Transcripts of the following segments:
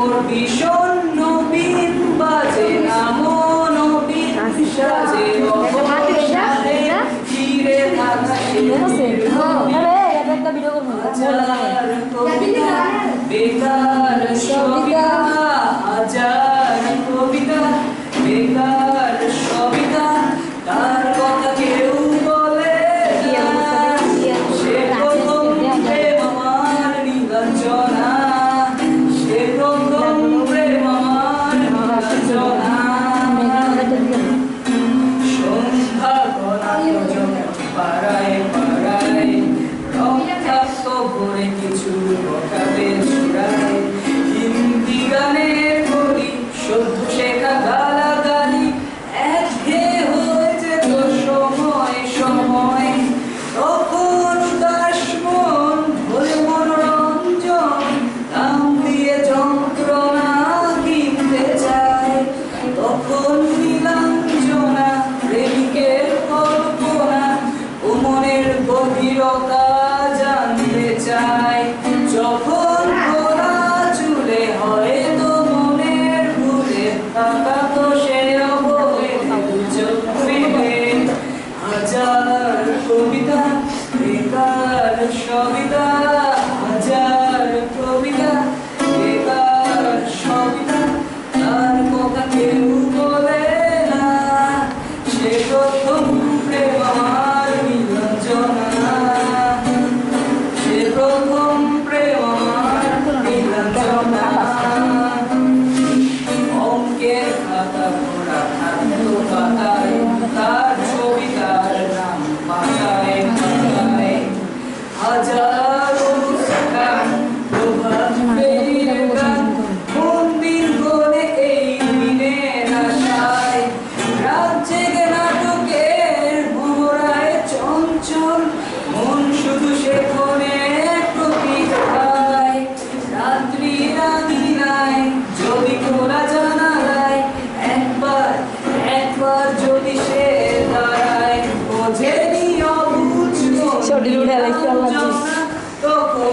করবি শোন নবীর বাজে নাম নবীর সাজে ফিরে বেকার সবিতা হাজার para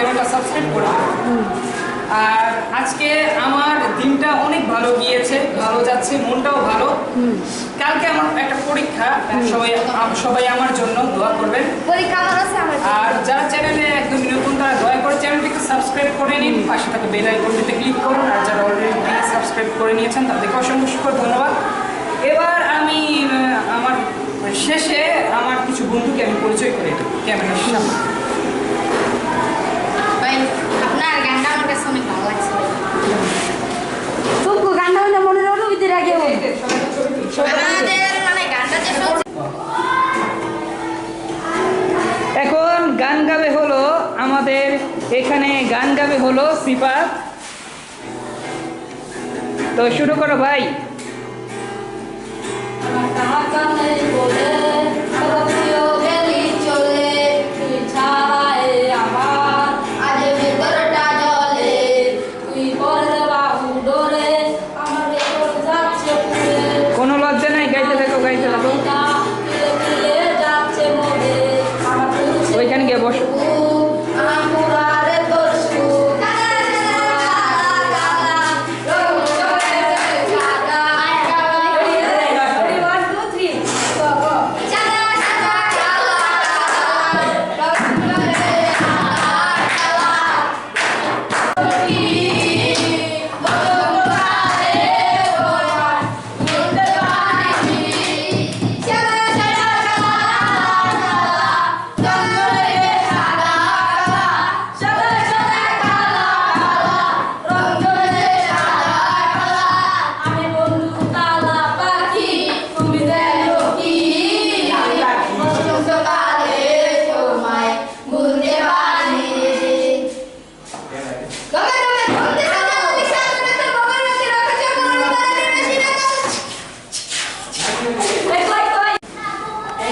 চ্যানেলটা সাবস্ক্রাইব করুন আর আজকে আমার দিনটা অনেক ভালো গিয়েছে ভালো যাচ্ছে মনটাও ভালো। কালকে আমার একটা পরীক্ষা সবাই সবাই আমার জন্য দোয়া করবেন। পরীক্ষা আমার আছে আর যারা চ্যানেলে একদম নতুন তারা দয়া করে চ্যানেলটিকে সাবস্ক্রাইব করে নিন। পাশে থাকে বেল আইকনটিতে ক্লিক করুন। আর যারা অলরেডি সাবস্ক্রাইব করে নিয়েছেন তাদেরকে অসংখ্য অসংখ্য ধন্যবাদ। এবার আমি আমার শেষে আমার কিছু বন্ধুকে আমি পরিচয় করে ক্যামেরার সামনে। এখন গান গাবে হলো আমাদের এখানে গান গাবে হলো সিপা। তো শুরু করো ভাই।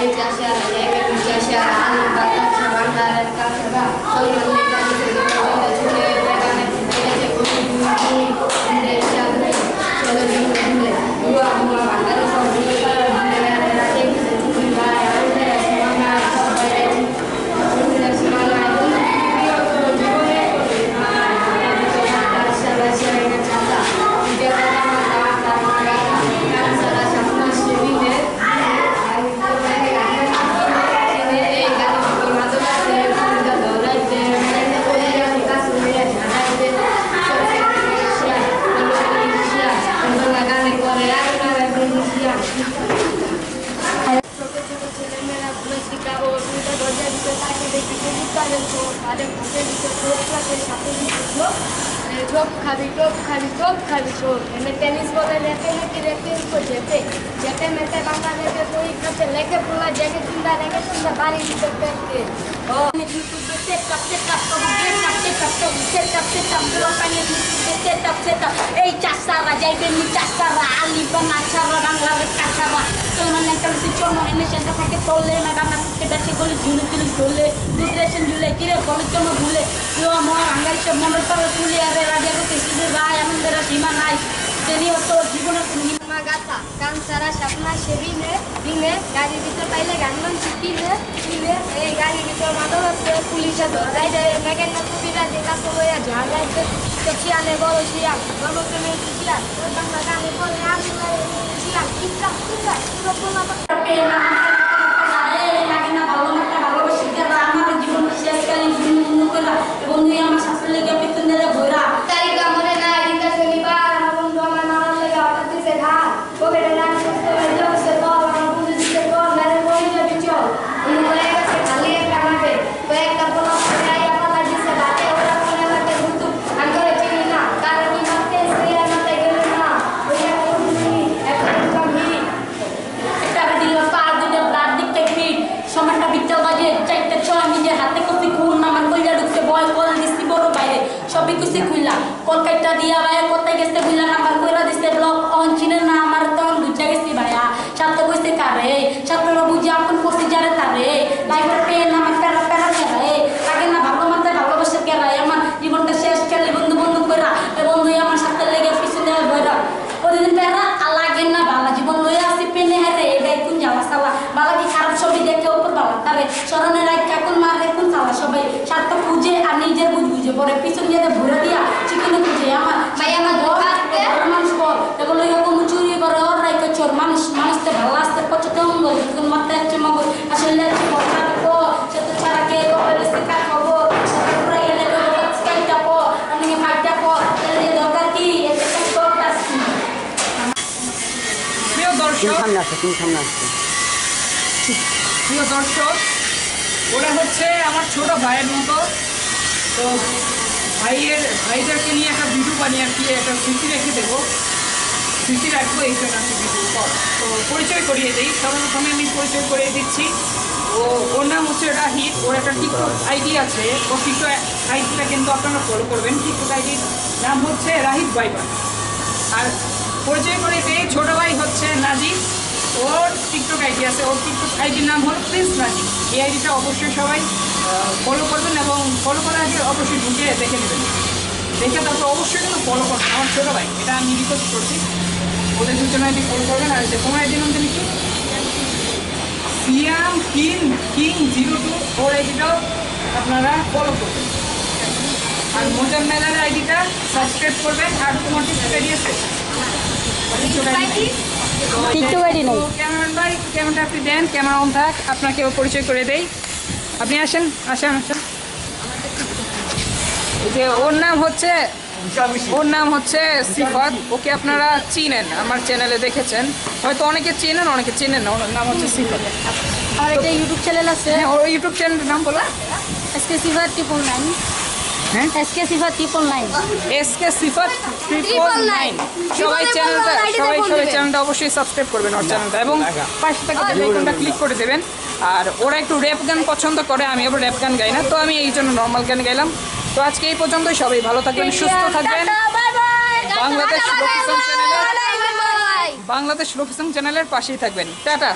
এই চাষে আর জায়গা চাষে আর আলু চোখ তাদের মুখের ভিতরে চোখ রাখে সাথে চোখ চোখ খাবি চোখ খাবি চোখ খাবি চোখ এমনি টেনিস বলে রেখে রেখে রেখে উপর যেতে যেতে মেতে বাংলা রেখে তুই কাছে লেখে পোলা জেগে চিন্তা রেখে চিন্তা বাড়ি দিতে পেতে ও ইউটিউবে সেট আপ সেট আপ তো গেট আপ সেট সেট এই চাষারা যাইবে নি চাষারা, আলি বানা ছাড়া বাংলাদেশ কাছারা তোমরা নেটাল পিছন এনে সেটা থাকে, তোলে না গানা পিঠে বেশি গলি ঝুলে ঝুলে ঝুলে। দুধরেশন ঝুলে, কিরে গলি জন্য ঝুলে? প্রিয় মর আঙ্গারি সব মনের পর তুলে আরে রাজা রূপে সিধে রায় আনন্দের সীমা নাই। তেনিও তো জীবনের গাথা গান সারা স্বপ্না সেবিনে দিনে গাড়ির ভিতর পাইলে গান শিখিলে শিখিলে এই গাড়ির ভিতর মাদক আছে পুলিশে ধরাই দেয় মেঘের না কুবিরা যে কাছে হইয়া ঝাড়াইতে তো শিয়ালে বড় শিয়া গণপ্রেমের শিয়া ওই বাংলা গানে বলে আমি শিয়াল কিচ্ছা কিচ্ছা পুরো পোলা তারিখা মনে নাই দিনটা শনিবার আমার বন্ধু আমার নানার লেগে হঠাৎ দিছে ঘাট কোভিডের নাম সুস্থ হয়ে যাচ্ছে তো আমার বন্ধু দিচ্ছে তো মেরে বই যাবি চল অন্য হয়ে গেছে খালি একটা মাঠে কয়েকটা পোলা পড়াই আমার দিছে ঘাটে ওরা মনে লাগে ঘুরতু আমি করে চিনি না কারণ কি মারতে সেই আর মাথায় গেল না ওই একটা বন্ধু একটা কমি একটা দিল পার দিতে ব্লাড দিতে ফিট সময়টা বিকেল বাজে চারটে ছয় নিজের হাতে কপি খুন আমার কইলা ঢুকতে বয় কল দিছি বড় বাইরে সবই কিছু খুললা কলকাতা দিয়া ভাই কোথায় গেছে খুললা নাম্বার কইরা দিছে ব্লক অন চিনে না আমার তখন বুঝা গেছি ভাইয়া সাথে কইছে কারে সাথে বুঝে আপন করছি যারে তারে লাইফটা পেন আমার প্যারা প্যারা কেরাই আগে না ভালো মাথায় ভালোবাসে কেরাই আমার জীবনটা শেষ খেলে বন্ধু বন্ধু কইরা এ বন্ধু আমার সাথে লেগে পিছনে বইরা ওদিন প্যারা লাগে না বালা জীবন লইয়া আসি পেনে হারে এটাই কোন যাওয়া সালা বালা কি খারাপ ছবি দেখে উপর বালা তারে স্মরণে রাখ কাকুন মারে কোন সালা সবাই স্বার্থ খুঁজে আর নিজের বুঝ বুঝে দিয়ে ভরে দিয়া চিকেনে খুঁজে আমার ভাই, আমার বর মানুষ লইয়া কোনো চুরি করে ওর রাইকে চোর মানুষ। মানুষতে ভালো আসতে অঙ্গল কোন মাথায় হচ্ছে মগজ। আসলে সে তো ছাড়া কে কবে শিকা খবর সাথে পুরো এলে স্কাইটা পো আমি ফাইটা পো এলে দরকার কি? এতে প্রিয় তুমি দর্শক সামনে আসো তুমি সামনে আসো প্রিয় দর্শক ওরা হচ্ছে আমার ছোট ভাইয়ের মতো। তো ভাইয়ের ভাইদেরকে নিয়ে একটা ভিডিও বানিয়ে আর কি একটা স্মৃতি রেখে দেবো। স্মৃতি রাখব, এই জন্য আমি ভিডিও কর তো পরিচয় করিয়ে দিই। সর্বপ্রথমে আমি পরিচয় করিয়ে দিচ্ছি। ও ওর নাম হচ্ছে রাহিত। ওর একটা টিকটক আইডি আছে। ও টিকটক আইডিটা কিন্তু আপনারা ফলো করবেন। টিকটক আইডির নাম হচ্ছে রাহিত বাইবার আর পরিচয় করে দিই, ছোট ভাই হচ্ছে নাজিব ওর টিকটক আইডি আছে। ওর টিকটক আইডির নাম হলো প্রিন্স নাজিব এই আইডিটা অবশ্যই সবাই ফলো করবেন এবং ফলো করার আগে অবশ্যই ঢুকে দেখে নেবেন। দেখে তারপর অবশ্যই কিন্তু ফলো করবেন। আমার ছোটো ভাই এটা আমি রিকোয়েস্ট করছি। ওদের দুজন আইডি ফলো করবেন। আর যে তোমার আইডি নাম জানি কি? Siam king king zero two ওর আইডিটাও আপনারা ফলো করবেন। আর মোজাম মেলার আইডিটা সাবস্ক্রাইব করবেন। আর তোমার আইডি আছে? ক্যামেরাম্যান ভাই ক্যামেরাটা আপনি দেন। ক্যামেরা অন থাক আপনাকে পরিচয় করে দেই। আপনি আসেন আসেন আসেন। যে ওর নাম হচ্ছে ওর নাম হচ্ছে সিফাত। ওকে আপনারা চিনেন আমার চ্যানেলে দেখেছেন। হয়তো অনেকে চেনেন অনেকে চেনেন না ওর নাম হচ্ছে সিফাত। আর একটা ইউটিউব চ্যানেল আছে। হ্যাঁ ওর ইউটিউব চ্যানেলের নাম বলো। এসকে সিফার ট্রিপল নাইন হ্যাঁ? এসকে সিফার triple nine S K Sifat triple nine সবাই চ্যানেলটা সবাই ফোন সবাই চ্যানেলটা অবশ্যই সাবস্ক্রাইব করবেন ওর চ্যানেলটা। এবং পাশে থেকে বেল আইকনটা ক্লিক করে দেবেন। আর ওরা একটু র্যাপ গান পছন্দ করে আমি আবার র্যাপ গান গাই না তো আমি এই জন্য নর্মাল গান গাইলাম। তো আজকে এই পর্যন্তই সবাই ভালো থাকবেন সুস্থ থাকবেন। বাংলাদেশ বাংলাদেশ লোকেশন চ্যানেলের পাশেই থাকবেন। টাটা।